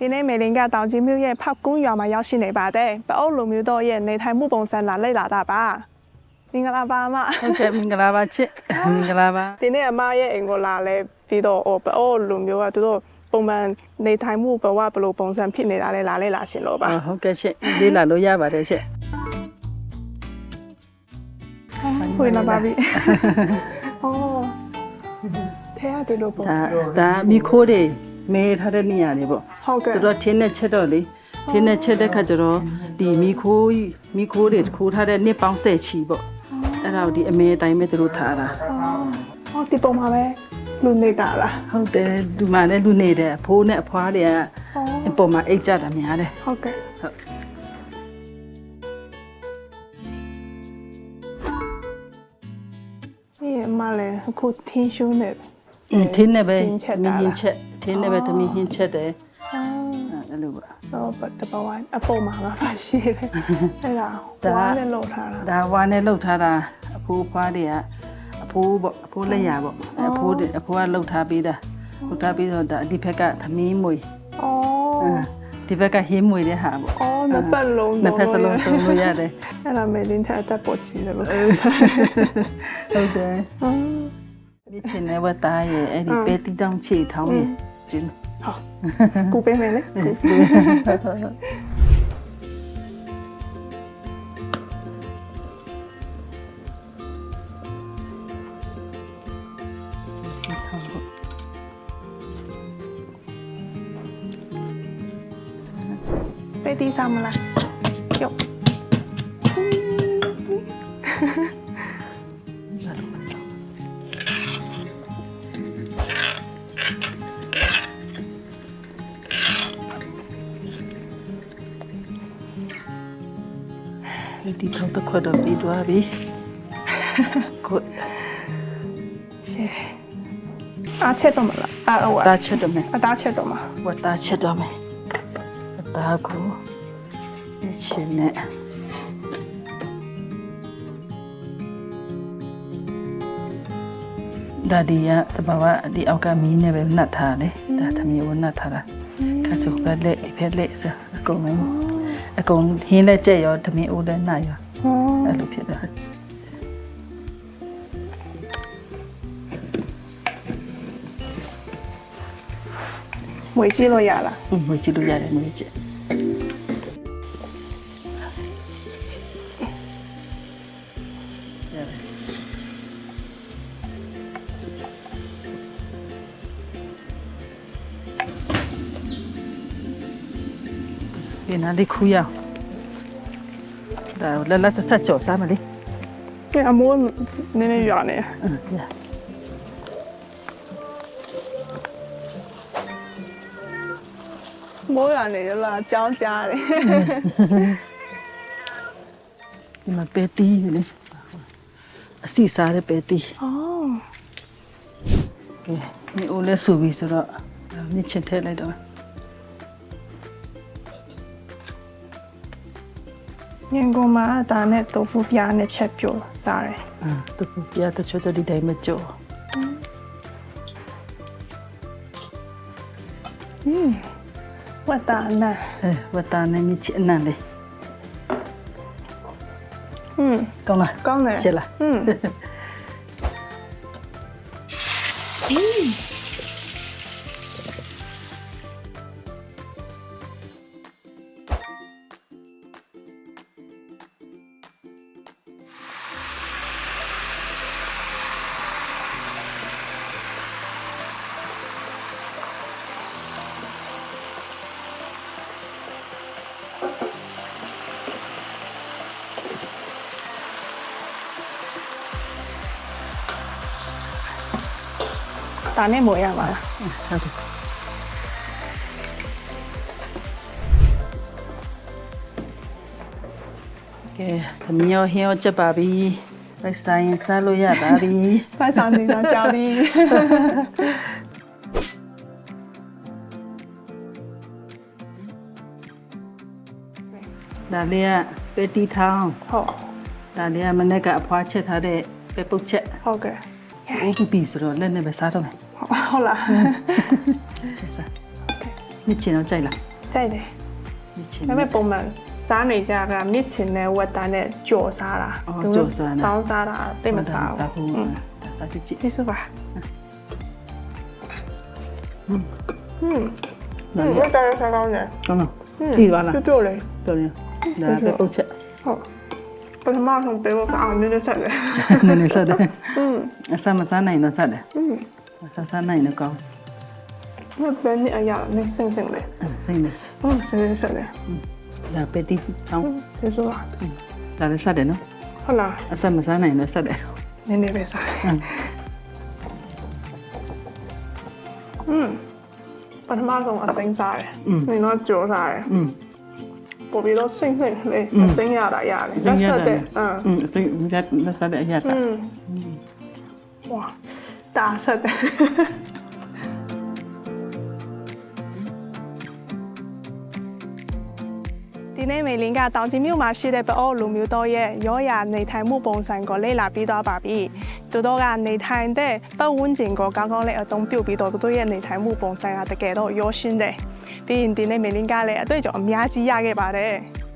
ဒီနေ့မေလင်ကတောင်ကြီးမြို့ရဲ့ဖောက်ကွန်းရွာမှာရောက်ရှိနေပါတယ်။ပအုပ်လူမျိုးတို့ရဲ့နေထိုင်မှုပုံစံလာလေ့လာတာပါ။မင်္ဂလာပါအမဟုတ်ကဲ့မင်္ဂလာပါချစ်မင်္ဂလာပါ။ဒီနေ့အမရဲ့အိမ်ကိုလာလဲပြီးတော့ဟိုပအုပ်လူမျိုးကသူတို့ပုံမှန်နေထိုင်မှုဘဝဘယ်လိုပုံစံဖြစ်နေတာလဲလာလေ့လာရှင်လို့ပါအော်ဟုတ်ကဲ့ချစ်လေးလာလို့ရပါတယ်ချစ်။ဝေးလာပါပြီ။အော်ထဲရတယ်လို့ပေါ့ဒါဒါမိခိုးတွေ မဲထားတဲ့နေရာတွေပေါ့။ဟုတ်ကဲ့ဆိုတော့ထင်းနဲ့ချက်တော့လေထင်းနဲ့ချက်တဲ့ခါကျတော့ဒီမိခိုးကြီးမိခိုးတွေခိုးထားတဲ့နှစ်ပေါင်းဆက်ချီပေါ့အဲ့ဒါကိုဒီအမဲအတိုင်းပဲသူတို့ထားတာ။အော်ဒီပုံမှာပဲလူနေတာလားဟုတ်တယ်လူမနဲ့လူနေတယ်အဖိုးနဲ့အဖွားတွေက။အော်အပေါ်မှာအိတ်ကြတာများတယ်ဟုတ်ကဲ့ဟုတ်ဒီအမလည်းအခုထင်းရှုံးနေအင်းထင်းနဲ့ပဲဟင်းချက်တာမီးလားဟင်းချက်ထ င်းနဲ့ပဲသမီးဟင်းချက်တယ်အော်အဲ့လိုပါတော့ပတ်တပဝိုင်းအပေါ်မှာပါပါရှိတယ်အဲ့ဒါဒါဝါးနဲ့လောက်ထားတာဒါဝါနဲ့လှုပ်ထားတာအဖိုးဖွားတွေကအဖိုးပေါ့အဖိုးလက်ရပေါ့အဖိုးတွေအဖိုးကလှုပ်ထားပေးတာလှုပ်ထားပြီးတော့ဒါဒီဘက်ကသမီးမွေအော်ဒီဘက်ကဟင်းမွေတဲ့ဟာပေါ့အော်နှစ်ပတ်လုံးနှစ်ဖက်စလုံးသုံးလို့ရတယ်အဲ့ဒါမေလင်းထက်အသက်ပေါ်ကြည့်တယ်လို့ဟုတ်တယ်အော်ဒီချင်းနဲ့ဝတ်သားရဲ့အဲ့ဒီပဲတီတောင်းချေထောင်းရဲ့ ဒီဟောကူပေးမယ်လေ ကူထောင်းပေါ့ပေးတီးစားမလားကျော့ဒီထောင်းတစ်ခွက်တော့ပြီးသွားပြီကိုအားချက်တော့မလားအားဟိုတာချက်တော့မယ်အသားချက်တော့မှာဝတ်သားချက်တော့မယ်ဝတ်သားကိုဒီချင်းနဲ့ဒါဒီကတဘာဝဒီအောက်ကမီးနဲ့ပဲနှတ်ထားတယ်ဒါသမီးကိုနှတ်ထားတာခါချိုပဲလက်ဒီဖက်လက်စအကုန်လုံး အကုန်ဟင်းလက်ကျက်ရောသမီးအိုးလည်းနှတ်ရောဟောအဲ့လိုဖြစ်တာမွေကြည့်လို့ရလားอืมငွေကြည့်လို့ရတယ်ငွေကြည့် ဒီနားလေးခူးရအောင်ဒါလက်လက်ဆက်ဆက်ကြော်စားမလေးဒီအမိုးနည်းနည်းရွာနေအင်းရမိုးရွာနေရလားကြောင်းကြားတယ်ဒီမှာပဲတီးလေအစီစားတဲ့ပဲတီးအော်ကဲဒီအိုးလဲဆူပြီဆိုတော့မြစ်ချင်ထည့်လိုက်တော့ ညင်ကုန်မှာအသားနဲ့တိုဖူပြားနဲ့ချက်ပြိုစားတယ်အာတူပြတ်တချို့ချို့ဒီတိုင်းမကြောဝတ်တာနဲ့အဲဝတ်တာနဲ့မြစ်ချအနံ့လေးဟွန်းကောင်းလားကောင်းတယ်ရှစ်လားဟွန်း ဒါနဲ့မိုးရပါလားဟုတ်တယ်ကဲသမီးရောဟင်းရောချက်ပါပြီလိုက်ဆိုင်ရင်စားလို့ရပါပြီဖိုက်ဆောင်နေတာကြောက်ပြီဒါလေးကပဲတီထောင်းဟုတ်ဒါလေးကမနေ့ကအဖွားချက်ထားတဲ့ပဲပုတ်ချက်ဟုတ်ကဲ့အိုးပီပီဆိုတော့လက်နဲ့ပဲစားတော့မယ် ဟုတ်လား ကဲစားမြစ်ချင်တော့ကြိုက်လား ကြိုက်တယ် မြစ်ချင်း ဒါပေမဲ့ပုံမှန်စားနေကြကမြစ်ချင်တဲ့ဝက်သားနဲ့ကြော်စားတာ အော်ကြော်စားတာ တောင်းစားတာတိတ်မစား စား ဘူး ဘူး อืม ဒါစားကြည့်ကြည့် ဒီစပါ อืม อืม ဒါ ဝ လည်း က်သားရစားကောင်းတယ် ကောင်းလားကြည့်ပါလား ကျွတ်ကျွတ်လေး တော်ရင်ဒါပဲပုတ်ချက် ဟုတ်ပထမဆုံးပေးဖို့အောင်နည်းနည်းဆက်တယ် နည်းနည်းဆက်တယ် อืม အစားမစားနိုင်တော့ဆက်တယ် อืม စားစားနိုင်တော့ကောင်း မဘယ်နည်းအရာနဲ့စင်စင်လေး အဲ့စိတ်နေ ဟုတ်နည်းနည်းဆက်တယ် ဒါပတီချောင်း ဒီစပါ ဒါလည်းဆက်တယ်နော် ဟုတ်လား အစားမစားနိုင်တော့ဆက်တယ် နည်းနည်းပဲစားတယ် อืม อืมပထမဆုံးအစိမ်းစားတယ် อืม နင်တော့ကြော်စားတယ် อืม ပို့ပြီးတော့စိမ့်စိမ့်လေး อืม အစိမ်းရတာရတယ်လက်ဆက်တယ်အင်း อืมစိတ်ရက်လက်ဆက်တဲ့အရာက อืมဝါ တာဆက်တယ်ဒီနေ့မေလင်းကတောင်ကြီးမြို့မှာရှိတဲ့ပအောလူမျိုးတော်ရဲ့ရောရာနေထိုင်မှုပုံစံကိုလေ့လာပြီးသွားပါပြီ။သူတို့ကနေထိုင်တဲ့ပတ်ဝန်းကျင်ကိုကောင်းကောင်းလေးအသုံးပြုပြီးတော့သူတို့ရဲ့နေထိုင်မှုပုံစံကတကယ်တော့ရောရှင်းတယ်။ပြီးရင်ဒီနေ့မေလင်းကလည်းအတွေ့အကြုံအများကြီးရခဲ့ပါတယ်။